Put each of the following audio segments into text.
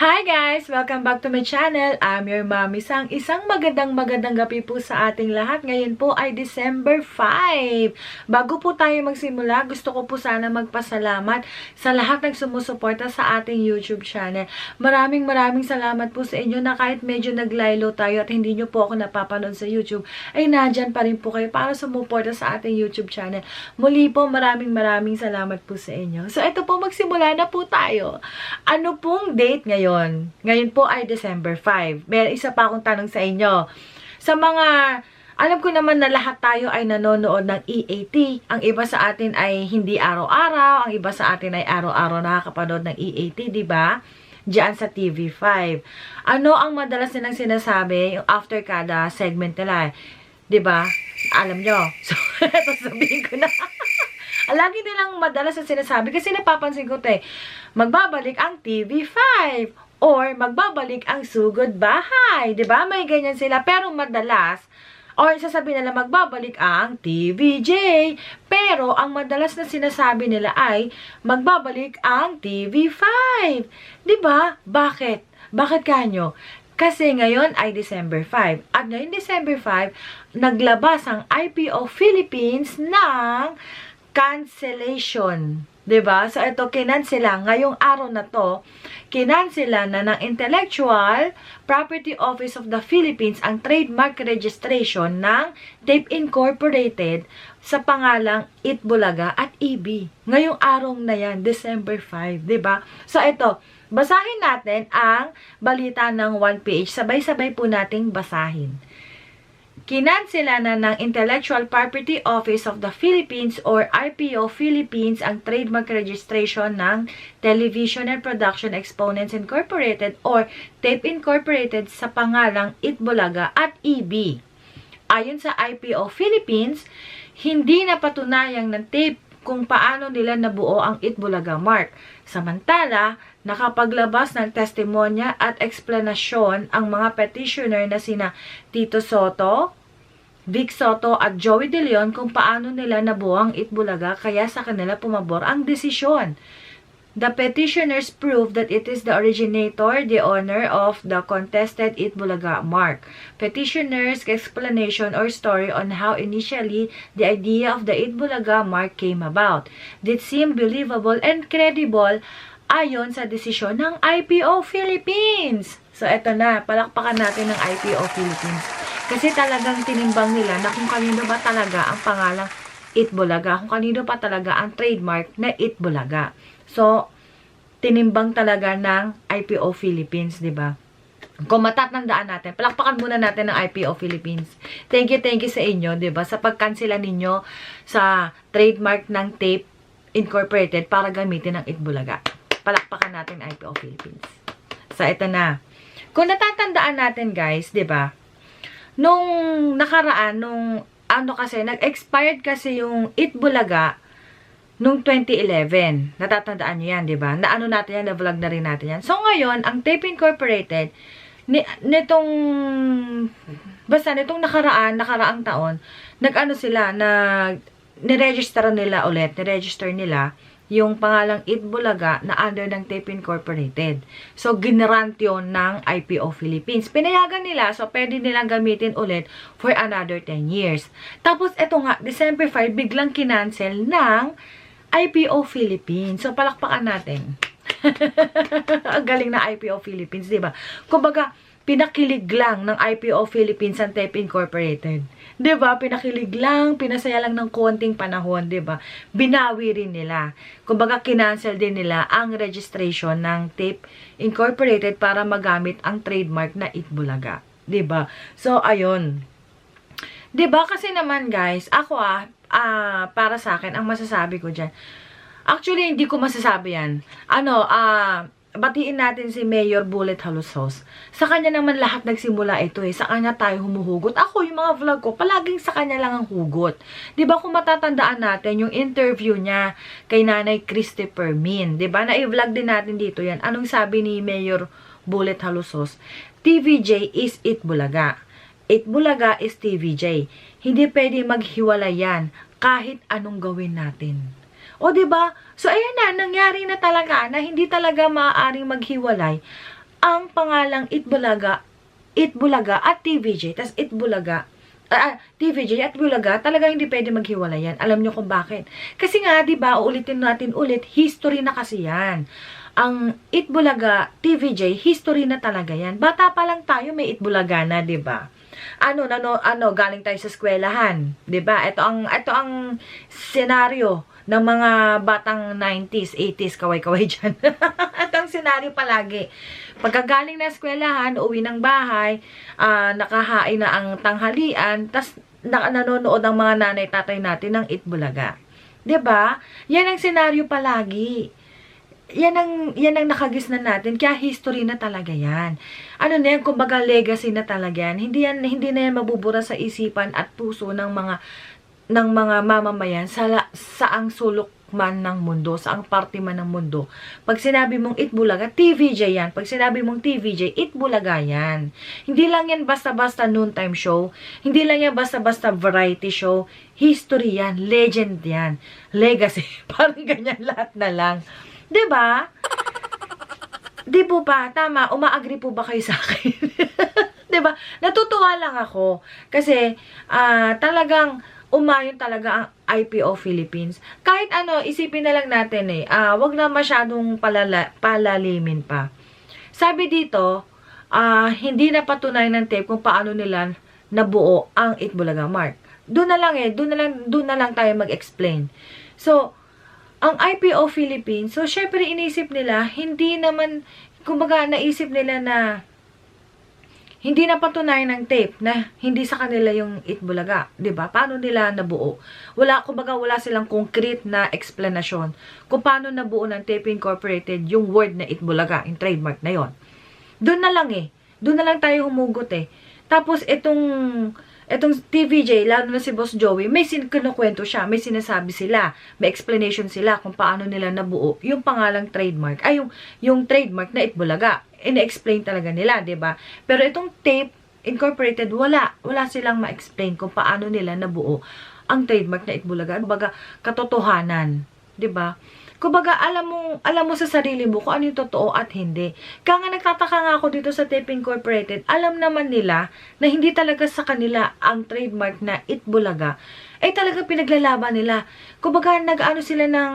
Hi guys! Welcome back to my channel. I'm your mommy Sang. Isang magandang magandang gabi po sa ating lahat. Ngayon po ay December 5. Bago po tayo magsimula, gusto ko po sana magpasalamat sa lahat ng sumusuporta sa ating YouTube channel. Maraming maraming salamat po sa inyo na kahit medyo naglaylo tayo at hindi nyo po ako napapanood sa YouTube, ay nandyan pa rin po kayo para sumuporta sa ating YouTube channel. Muli po, maraming maraming salamat po sa inyo. So ito po, magsimula na po tayo. Ano pong date ngayon? Ngayon po ay December 5. May isa pa akong tanong sa inyo. Sa mga, alam ko naman na lahat tayo ay nanonood ng EAT. Ang iba sa atin ay hindi araw-araw. Ang iba sa atin ay araw-araw nakakapanood ng EAT, di ba? Diyan sa TV5. Ano ang madalas nilang sinasabi yung after kada segment nila? Di ba? Alam nyo. So, ito sabihin ko na. Lagi nilang madalas na sinasabi kasi napapansin ko te, magbabalik ang TV5 or magbabalik ang sugod bahay. ba May ganyan sila. Pero madalas, or sasabihin nila magbabalik ang TVJ. Pero ang madalas na sinasabi nila ay magbabalik ang TV5. 'Di ba Bakit? Bakit kanyo? Kasi ngayon ay December 5. At ngayon December 5, naglabas ang IPO Philippines ng cancellation. 'Di ba? So ito kinansela ngayong araw na 'to, kinansela na ng Intellectual Property Office of the Philippines ang trademark registration ng Tape Incorporated sa pangalang Itbulaga at EB. Ngayong araw na 'yan, December 5, 'di ba? So ito, basahin natin ang balita ng 1PH. Sabay-sabay po nating basahin. Kinansela na ng Intellectual Property Office of the Philippines or IPO Philippines ang trademark registration ng Television and Production Exponents Incorporated or TAPE Incorporated sa pangalang Itbulaga at EB. Ayon sa IPO Philippines, hindi na patunayang ng TAPE kung paano nila nabuo ang Itbulaga mark. Samantala, nakapaglabas ng testimonya at eksplanasyon ang mga petitioner na sina Tito Soto, Vic Soto at Joey De Leon kung paano nila nabuo ang Itbulaga kaya sa kanila pumabor ang desisyon. The petitioners prove that it is the originator, the owner of the contested Itbulaga mark. Petitioners' explanation or story on how initially the idea of the Itbulaga mark came about did seem believable and credible ayon sa desisyon ng IPO Philippines. So, eto na. Palakpakan natin ng IPO Philippines. Kasi talagang tinimbang nila na kung kanino ba talaga ang pangalang Itbulaga, kung kanino pa talaga ang trademark na Itbulaga. So, tinimbang talaga ng IPO Philippines, di ba? Kung matatandaan natin, palakpakan muna natin ng IPO Philippines. Thank you, thank you sa inyo, di ba? Sa pagkansela ninyo sa trademark ng tape incorporated para gamitin ang Itbulaga. Palakpakan natin IPO Philippines. So, ito na. Kung natatandaan natin, guys, di ba? Nung nakaraan, nung ano kasi, nag-expired kasi yung Itbulaga nung 2011. Natatandaan nyo yan, di ba? Na ano natin yan, na-vlog na rin natin yan. So, ngayon, ang Tape Incorporated, ni, nitong, basta nitong nakaraan, nakaraang taon, nag-ano sila, nag, niregister nila ulit, niregister nila, yung pangalang Itbulaga na under ng Tape Incorporated. So, ginerant yun ng IPO Philippines. Pinayagan nila, so pwede nilang gamitin ulit for another 10 years. Tapos, eto nga, December 5, biglang kinancel ng IPO Philippines. So, palakpakan natin. Ang galing na IPO Philippines, di ba? Kumbaga, pinakilig lang ng IPO Philippines ang Tape Incorporated. 'Di ba? Pinakilig lang, pinasaya lang ng konting panahon, 'di ba? Binawi rin nila. Kumbaga kinancel din nila ang registration ng Tape Incorporated para magamit ang trademark na Itbulaga, 'di ba? So ayun. 'Di ba kasi naman guys, ako ah, ah para sa akin ang masasabi ko diyan. Actually, hindi ko masasabi 'yan. Ano, ah batiin natin si Mayor Bullet Halusos. Sa kanya naman lahat nagsimula ito eh. Sa kanya tayo humuhugot. Ako, yung mga vlog ko, palaging sa kanya lang ang hugot. ba diba, kung matatandaan natin yung interview niya kay Nanay Christy Permin. ba diba, na-vlog din natin dito yan. Anong sabi ni Mayor Bullet Halusos? TVJ is Itbulaga. Itbulaga is TVJ. Hindi pwede maghiwalay yan kahit anong gawin natin. O, ba diba? So, ayan na, nangyari na talaga na hindi talaga maaaring maghiwalay ang pangalang Itbulaga, Itbulaga at TVJ, tas Itbulaga, ah, TVJ at Bulaga, talaga hindi pwede maghiwalay yan. Alam nyo kung bakit. Kasi nga, di ba, uulitin natin ulit, history na kasi yan. Ang Itbulaga, TVJ, history na talaga yan. Bata pa lang tayo, may Itbulaga na, di ba? Ano, ano, ano, galing tayo sa eskwelahan, 'di ba? Ito ang ito ang senaryo ng mga batang 90s, 80s, kaway-kaway dyan. Ito ang senaryo palagi. Pagkagaling na eskwelahan, uwi ng bahay, uh, nakahain na ang tanghalian, tas na nanonood ang mga nanay tatay natin ng Itbulaga. 'Di ba? Yan ang senaryo palagi yan ang, yan ang nakagisnan natin. Kaya history na talaga yan. Ano na yan, kumbaga legacy na talaga yan. Hindi, yan, hindi na yan mabubura sa isipan at puso ng mga ng mga mamamayan sa, sa ang sulok man ng mundo, sa ang parte man ng mundo. Pag sinabi mong Itbulaga, TVJ yan. Pag sinabi mong TVJ, Itbulaga yan. Hindi lang yan basta-basta noontime show. Hindi lang yan basta-basta variety show. History yan. Legend yan. Legacy. Parang ganyan lahat na lang. ba? Di po ba? Tama. Umaagree po ba kayo sa akin? ba? Natutuwa lang ako. Kasi, uh, talagang, umayon talaga ang IPO Philippines. Kahit ano, isipin na lang natin eh, uh, wag na masyadong palala, palalimin pa. Sabi dito, uh, hindi na patunay ng tape kung paano nila nabuo ang Itbulaga Mark. Doon na lang eh, doon na lang, doon na lang tayo mag-explain. So, ang IPO Philippines, so syempre inisip nila, hindi naman, kumbaga naisip nila na hindi na patunayan ng tape na hindi sa kanila yung Itbulaga, ba? Paano nila nabuo? Wala kumbaga wala silang concrete na explanation kung paano nabuo ng Tape Incorporated yung word na Itbulaga, yung trademark na 'yon. Doon na lang eh. Doon na lang tayo humugot eh. Tapos itong Etong TVJ, lalo na si Boss Joey, may kinukwento siya, may sinasabi sila, may explanation sila kung paano nila nabuo yung pangalang trademark, ay yung, yung trademark na Itbulaga. Ina-explain talaga nila, ba diba? Pero itong tape incorporated, wala. Wala silang ma-explain kung paano nila nabuo ang trademark na Itbulaga. Baga, katotohanan. ba diba? Kumbaga, alam mo, alam mo sa sarili mo kung ano yung totoo at hindi. Kaya nga nagtataka nga ako dito sa Tape Incorporated, alam naman nila na hindi talaga sa kanila ang trademark na Itbulaga ay talaga pinaglalaban nila. Kumbaga, nag-ano sila ng,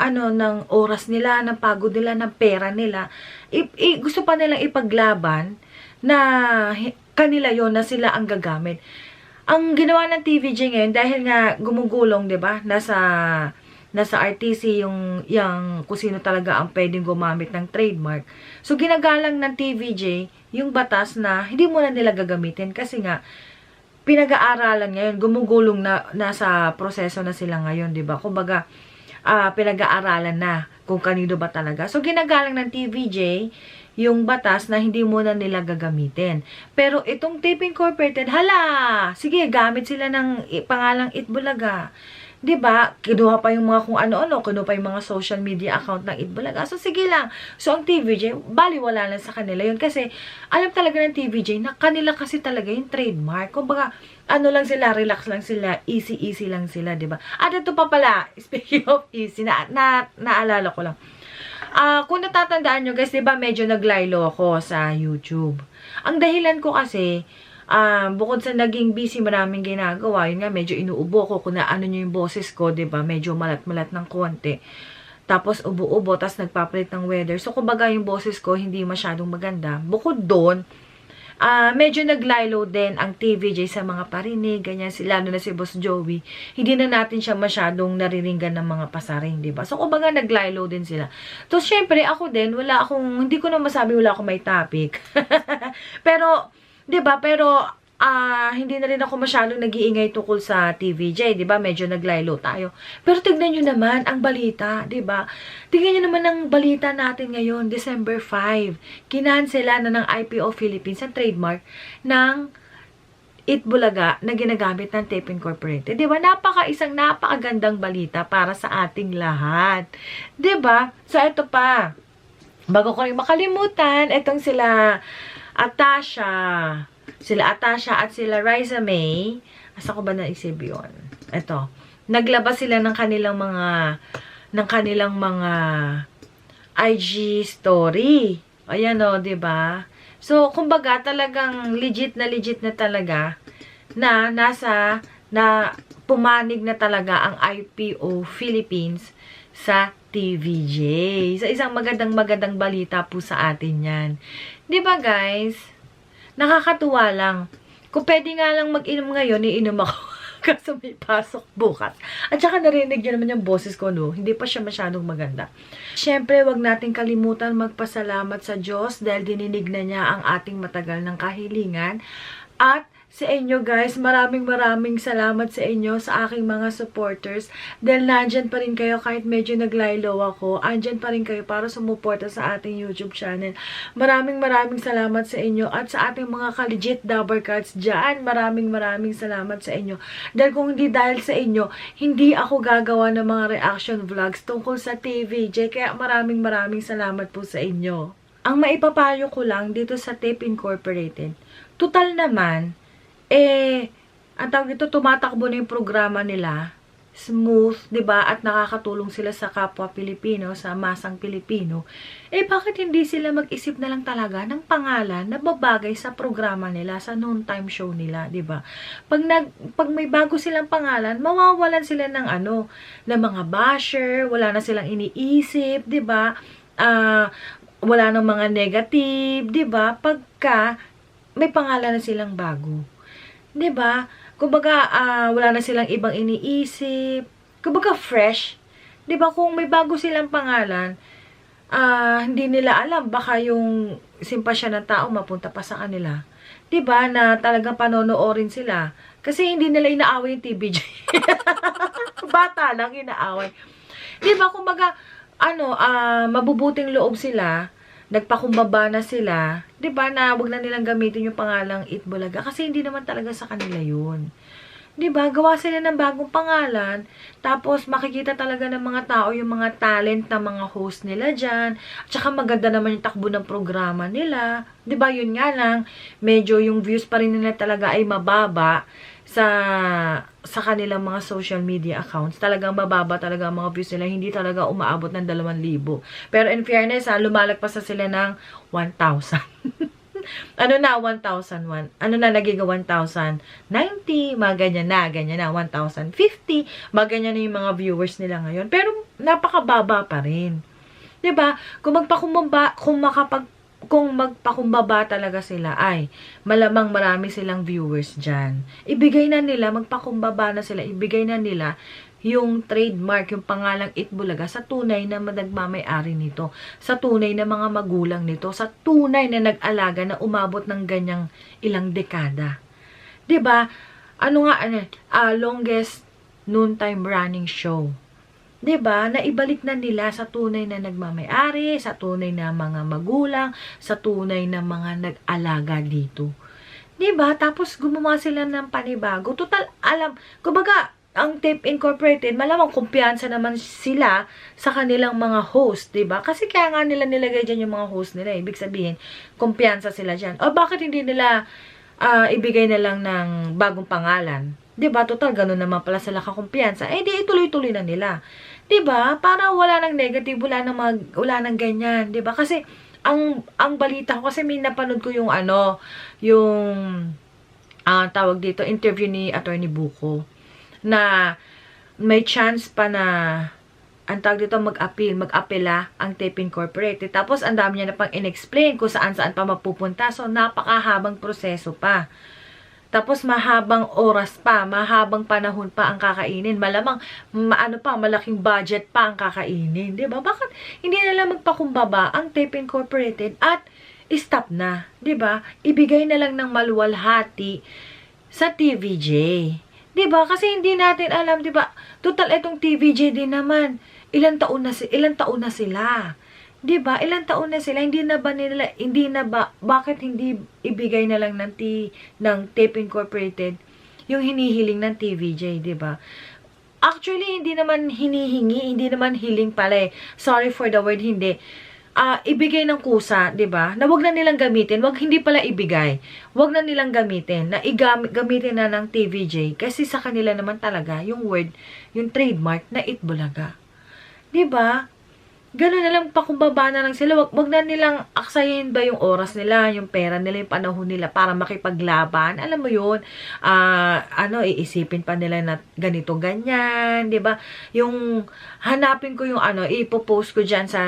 ano, ng oras nila, ng pagod nila, ng pera nila. I, i, gusto pa nilang ipaglaban na kanila yon na sila ang gagamit. Ang ginawa ng TVJ ngayon, dahil nga gumugulong, 'di ba Nasa nasa RTC yung, yung kung sino talaga ang pwedeng gumamit ng trademark. So, ginagalang ng TVJ yung batas na hindi mo na nila gagamitin kasi nga, pinag-aaralan ngayon, gumugulong na nasa proseso na sila ngayon, 'di ba? Kumbaga, uh, pinag-aaralan na kung kanino ba talaga. So ginagalang ng TVJ yung batas na hindi mo na nila gagamitin. Pero itong Tape Incorporated, hala, sige, gamit sila ng pangalang Itbulaga. 'Di ba? Kinuha pa yung mga kung ano-ano, kinuha pa yung mga social media account ng Itbulaga. So sige lang. So ang TVJ, bali wala lang sa kanila yun kasi alam talaga ng TVJ na kanila kasi talaga yung trademark. Kumbaga, ano lang sila, relax lang sila, easy-easy lang sila, 'di ba? At ito pa pala, speaking of easy, na, na naalala ko lang. Ah, uh, kung natatandaan nyo guys, 'di ba, medyo naglaylo ako sa YouTube. Ang dahilan ko kasi uh, bukod sa naging busy, maraming ginagawa, yun nga, medyo inuubo ko, kung ano nyo yung boses ko, ba diba? medyo malat-malat ng konti. Tapos, ubo-ubo, tapos nagpapalit ng weather. So, kumbaga, yung boses ko, hindi masyadong maganda. Bukod doon, uh, medyo naglaylo din ang TVJ sa mga parinig, ganyan, si, lalo na si Boss Joey. Hindi na natin siya masyadong nariringgan ng mga pasaring, ba? So, kumbaga, naglaylo din sila. So, syempre, ako din, wala akong, hindi ko na masabi, wala akong may topic. Pero, 'Di ba? Pero uh, hindi na rin ako masyadong nag-iingay tukol sa TVJ, 'di ba? Medyo naglaylo tayo. Pero tignan niyo naman ang balita, 'di ba? Tignan niyo naman ang balita natin ngayon, December 5. Kinansela na ng IPO Philippines ang trademark ng Itbulaga na ginagamit ng Tape Incorporated. 'Di ba? Napaka isang napakagandang balita para sa ating lahat. 'Di ba? So ito pa. Bago ko rin makalimutan, itong sila Atasha. Sila Atasha at sila Riza May. Asa ko ba naisip yun? Ito. Naglabas sila ng kanilang mga ng kanilang mga IG story. Ayan o, di ba? So, kumbaga, talagang legit na legit na talaga na nasa, na pumanig na talaga ang IPO Philippines sa TVJ. So, isang magandang magandang balita po sa atin yan. Di ba guys? Nakakatuwa lang. Kung pwede nga lang mag-inom ngayon, iinom ako. Kaso may pasok bukas. At saka narinig nyo naman yung boses ko, no? Hindi pa siya masyadong maganda. Siyempre, wag natin kalimutan magpasalamat sa Diyos dahil dininig na niya ang ating matagal ng kahilingan. At sa inyo guys, maraming maraming salamat sa inyo, sa aking mga supporters. Dahil nandyan pa rin kayo kahit medyo naglaylo ako. Andyan pa rin kayo para sumuporta sa ating YouTube channel. Maraming maraming salamat sa inyo at sa ating mga ka-legit Dabber Cards dyan. Maraming maraming salamat sa inyo. Dahil kung hindi dahil sa inyo, hindi ako gagawa ng mga reaction vlogs tungkol sa TVJ. Kaya maraming maraming salamat po sa inyo. Ang maipapayo ko lang dito sa Tape Incorporated, total naman, eh, ang tawag dito, tumatakbo na yung programa nila. Smooth, ba At nakakatulong sila sa kapwa Pilipino, sa masang Pilipino. Eh, bakit hindi sila mag-isip na lang talaga ng pangalan na babagay sa programa nila, sa noontime show nila, ba Pag, nag, pag may bago silang pangalan, mawawalan sila ng ano, ng mga basher, wala na silang iniisip, ba Ah, wala nang mga negative, ba Pagka may pangalan na silang bago. 'Di ba? Kumbaga, uh, wala na silang ibang iniisip. Kumbaga, fresh. 'Di ba kung may bago silang pangalan, uh, hindi nila alam baka yung simpasya ng tao mapunta pa sa kanila. 'Di ba na talagang panonoorin sila. Kasi hindi nila inaaway yung TBJ. Bata lang inaaway. 'Di ba kumbaga ano, uh, mabubuting loob sila nagpakumbaba na sila, 'di ba na wag na nilang gamitin yung pangalang Itbulaga kasi hindi naman talaga sa kanila 'yun. 'Di ba? Gawa sila ng bagong pangalan, tapos makikita talaga ng mga tao yung mga talent ng mga host nila diyan. At saka maganda naman yung takbo ng programa nila. 'Di ba? Yun nga lang, medyo yung views pa rin nila talaga ay mababa sa sa kanilang mga social media accounts. Talagang mababa talaga ang mga views nila. Hindi talaga umaabot ng 2,000. Pero in fairness, ha, lumalagpas na sila ng 1,000. ano na, 1,001. Ano na, naging 1,090. Mga ganyan na, ganyan na, 1,050. Mga ganyan na yung mga viewers nila ngayon. Pero, napakababa pa rin. ba? Kung magpakumbaba, kung makapag kung magpakumbaba talaga sila, ay, malamang marami silang viewers dyan. Ibigay na nila, magpakumbaba na sila, ibigay na nila yung trademark, yung pangalang Itbulaga sa tunay na nagmamay-ari nito, sa tunay na mga magulang nito, sa tunay na nag-alaga na umabot ng ganyang ilang dekada. 'Di ba? Ano nga ano, uh, longest noontime running show 'di ba, na ibalik na nila sa tunay na nagmamay-ari, sa tunay na mga magulang, sa tunay na mga nag-alaga dito. 'Di ba? Tapos gumawa sila ng panibago. Total alam, kumbaga ang Tape Incorporated, malamang kumpiyansa naman sila sa kanilang mga host, 'di ba? Kasi kaya nga nila nilagay diyan yung mga host nila, ibig sabihin, kumpiyansa sila diyan. O bakit hindi nila uh, ibigay na lang ng bagong pangalan? 'Di ba? Total ganun naman pala sila kakumpiyansa. Eh di ituloy-tuloy na nila. 'Di ba? Para wala nang negative, wala nang mag, wala nang ganyan, 'di ba? Kasi ang ang balita ko kasi may napanood ko yung ano, yung uh, tawag dito interview ni Attorney Buko na may chance pa na ang tawag dito mag-appeal, mag-apela ang Tape Incorporated. Tapos, ang dami niya na pang in-explain kung saan-saan pa mapupunta. So, napakahabang proseso pa. Tapos mahabang oras pa, mahabang panahon pa ang kakainin. Malamang maano pa, malaking budget pa ang kakainin, 'di ba? Bakit hindi na lang magpakumbaba ang Tape Incorporated at stop na, 'di ba? Ibigay na lang ng maluwalhati sa TVJ. 'Di ba? Kasi hindi natin alam, 'di ba? Total itong TVJ din naman. Ilang taon na si ilang taon na sila. 'Di ba? Ilang taon na sila, hindi na ba nila hindi na ba bakit hindi ibigay na lang ng T ng Tape Incorporated yung hinihiling ng TVJ, 'di ba? Actually, hindi naman hinihingi, hindi naman hiling pala eh. Sorry for the word, hindi. Uh, ibigay ng kusa, 'di ba? Na wag na nilang gamitin, wag hindi pala ibigay. Wag na nilang gamitin, na gamitin na ng TVJ kasi sa kanila naman talaga yung word, yung trademark na itbulaga. 'Di ba? Gano'n na lang, pakumbaba na lang sila. Wag, wag na nilang aksayin ba yung oras nila, yung pera nila, yung panahon nila para makipaglaban. Alam mo yun, ah, ano, iisipin pa nila na ganito, ganyan, di ba? Yung, hanapin ko yung ano, ipopost ko dyan sa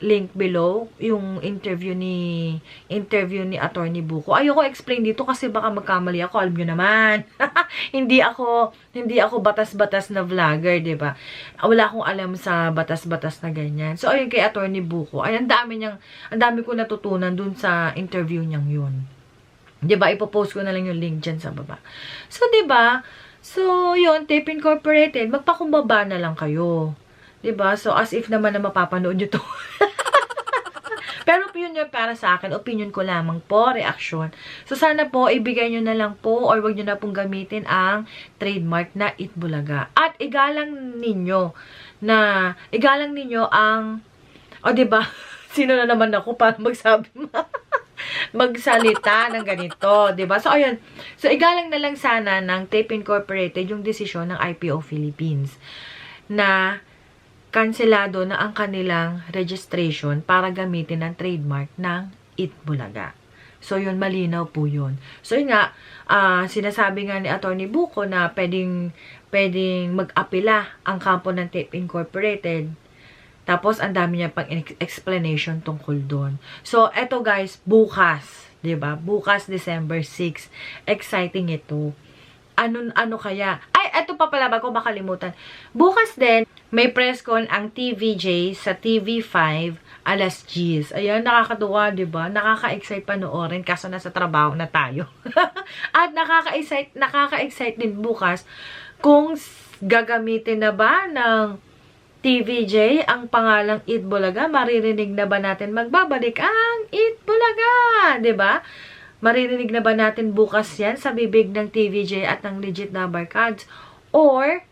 link below, yung interview ni, interview ni Attorney Buko. Ayoko explain dito kasi baka magkamali ako, alam nyo naman. hindi ako, hindi ako batas-batas na vlogger, di ba? Wala akong alam sa batas-batas na ganyan. So, ayun kay Attorney Buko. Ay, ang dami niyang, ang dami ko natutunan dun sa interview niyang yun. ba? Ipopost ko na lang yung link dyan sa baba. So, ba? So, yun, Tape Incorporated, magpakumbaba na lang kayo. ba? So, as if naman na mapapanood nyo to. Pero opinion yun para sa akin, opinion ko lamang po, reaction. So, sana po, ibigay nyo na lang po or wag nyo na pong gamitin ang trademark na Itbulaga. At igalang ninyo na, igalang ninyo ang, o, di ba Sino na naman ako para magsabi magsalita ng ganito, 'di ba? So ayun. So igalang na lang sana ng Tape Incorporated yung desisyon ng IPO Philippines na kanselado na ang kanilang registration para gamitin ang trademark ng Itbulaga. So, yun, malinaw po yun. So, yun nga, ah, sinasabi nga ni Attorney Buko na pwedeng, pwedeng mag-apila ang kampo ng Tape Incorporated. Tapos, ang dami niya pang ex- explanation tungkol doon. So, eto guys, bukas, ba Bukas, December 6. Exciting ito ano, ano kaya? Ay, eto pa pala bago makalimutan. Bukas din, may press con ang TVJ sa TV5 alas 10. Ayan, nakakatuwa, ba? Nakaka-excite panoorin kaso nasa trabaho na tayo. At nakaka-excite, nakaka-excite din bukas kung gagamitin na ba ng TVJ ang pangalang Eat Bulaga. Maririnig na ba natin magbabalik ang Eat Bulaga? ba? Maririnig na ba natin bukas yan sa bibig ng TVJ at ng legit number cards? Or,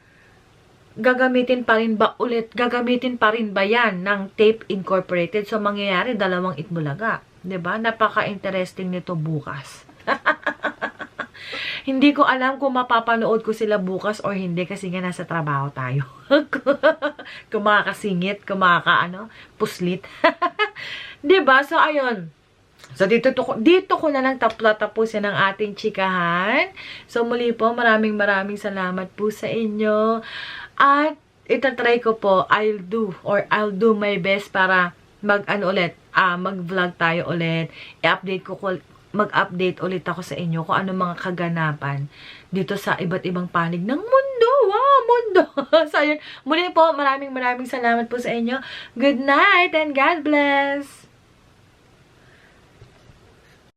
gagamitin pa rin ba ulit, gagamitin pa rin ba yan ng Tape Incorporated? So, mangyayari dalawang itbulaga. ba Napaka-interesting nito bukas. hindi ko alam kung mapapanood ko sila bukas or hindi kasi nga nasa trabaho tayo. kumakasingit, kumaka ano, puslit. 'Di ba? So ayun. So, dito, to, dito ko na lang tapla tapusin ang ating chikahan. So, muli po, maraming maraming salamat po sa inyo. At, itatry ko po, I'll do, or I'll do my best para mag, ano ulit, ah, mag-vlog tayo ulit. I-update ko, mag-update ulit ako sa inyo kung ano mga kaganapan dito sa iba't ibang panig ng mundo. Wow, mundo! so. Muli po, maraming maraming salamat po sa inyo. Good night and God bless!